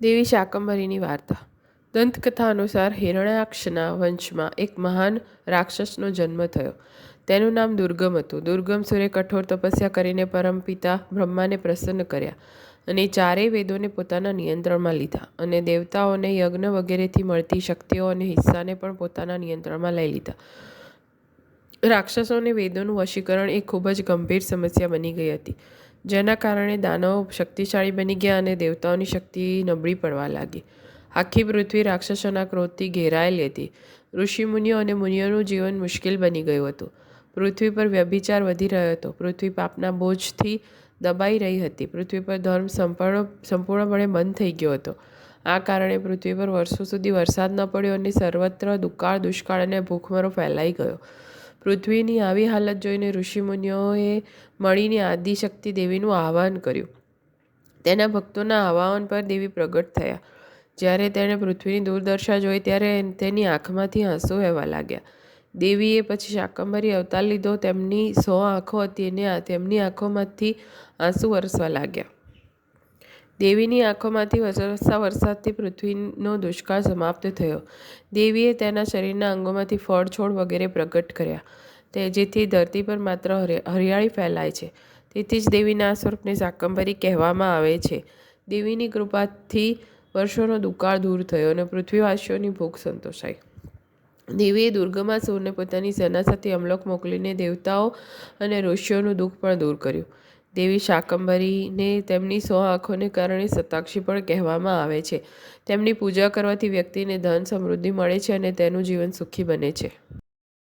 દેવી શાકંભરીની વાર્તા. દંતકથા અનુસાર હિરણ્યાક્ષના વંશમાં એક મહાન રાક્ષસનો જન્મ થયો. તેનું નામ દુર્ગમ હતું. દુર્ગમ સુરે કઠોર તપસ્યા કરીને પરમપિતા બ્રહ્માને પ્રસન્ન કર્યા અને ચારેય વેદોને પોતાના નિયંત્રણમાં લીધા અને દેવતાઓને યજ્ઞ વગેરેથી મળતી શક્તિઓ અને હિસ્સાને પણ પોતાના નિયંત્રણમાં લઈ લીધા. રાક્ષસોને વેદોનું વશીકરણ એ ખૂબ જ ગંભીર સમસ્યા બની ગઈ હતી. જેના કારણે દાનવો શક્તિશાળી બની ગયા અને દેવતાઓની શક્તિ નબળી પડવા લાગી. આખી પૃથ્વી રાક્ષસોના ક્રોધથી ઘેરાયેલી હતી. ઋષિમુનિઓ અને મુનિઓનું જીવન મુશ્કેલ બની ગયું હતું. પૃથ્વી પર વ્યભિચાર વધી રહ્યો હતો. પૃથ્વી પાપના બોજથી દબાઈ રહી હતી. પૃથ્વી પર ધર્મ સંપૂર્ણ, સંપૂર્ણપણે બંધ થઈ ગયો હતો. આ કારણે પૃથ્વી પર વર્ષો સુધી વરસાદ ન પડ્યો અને સર્વત્ર દુકાળ, દુષ્કાળ અને ભૂખમરો ફેલાઈ ગયો. પૃથ્વીની આવી હાલત જોઈને ઋષિમુનિઓએ મળીને આદિશક્તિ દેવીનું આહવાન કર્યું. તેના ભક્તોના આહવાન પર દેવી પ્રગટ થયા. જ્યારે તેણે પૃથ્વીની દુર્દશા જોઈ ત્યારે તેની આંખમાંથી આંસુ વહેવા લાગ્યા. દેવીએ પછી શાકંભરી અવતાર લીધો. તેમની સો આંખો હતી અને તેમની આંખોમાંથી આંસુ વરસવા લાગ્યા. દેવીની આંખોમાંથી વરસતા વરસાદથી પૃથ્વીનો દુષ્કાળ સમાપ્ત થયો. દેવીએ તેના શરીરના અંગોમાંથી ફળ છોડ વગેરે પ્રગટ કર્યા. તે જેથી ધરતી પર માત્ર હરિયાળી ફેલાય છે. તેથી જ દેવીના આ સ્વરૂપને શાકંભરી કહેવામાં આવે છે. દેવીની કૃપાથી વર્ષોનો દુકાળ દૂર થયો અને પૃથ્વીવાસીઓની ભૂખ સંતોષાઈ. દેવીએ દુર્ગમાસુરને પોતાની સેના સાથે અમલોક મોકલીને દેવતાઓ અને ઋષિઓનું દુઃખ પણ દૂર કર્યું. દેવી શાકંભરીને તેમની સો આંખોને કારણે સતાક્ષી પણ કહેવામાં આવે છે. તેમની પૂજા કરવાથી વ્યક્તિને ધન સમૃદ્ધિ મળે છે અને તેનું જીવન સુખી બને છે.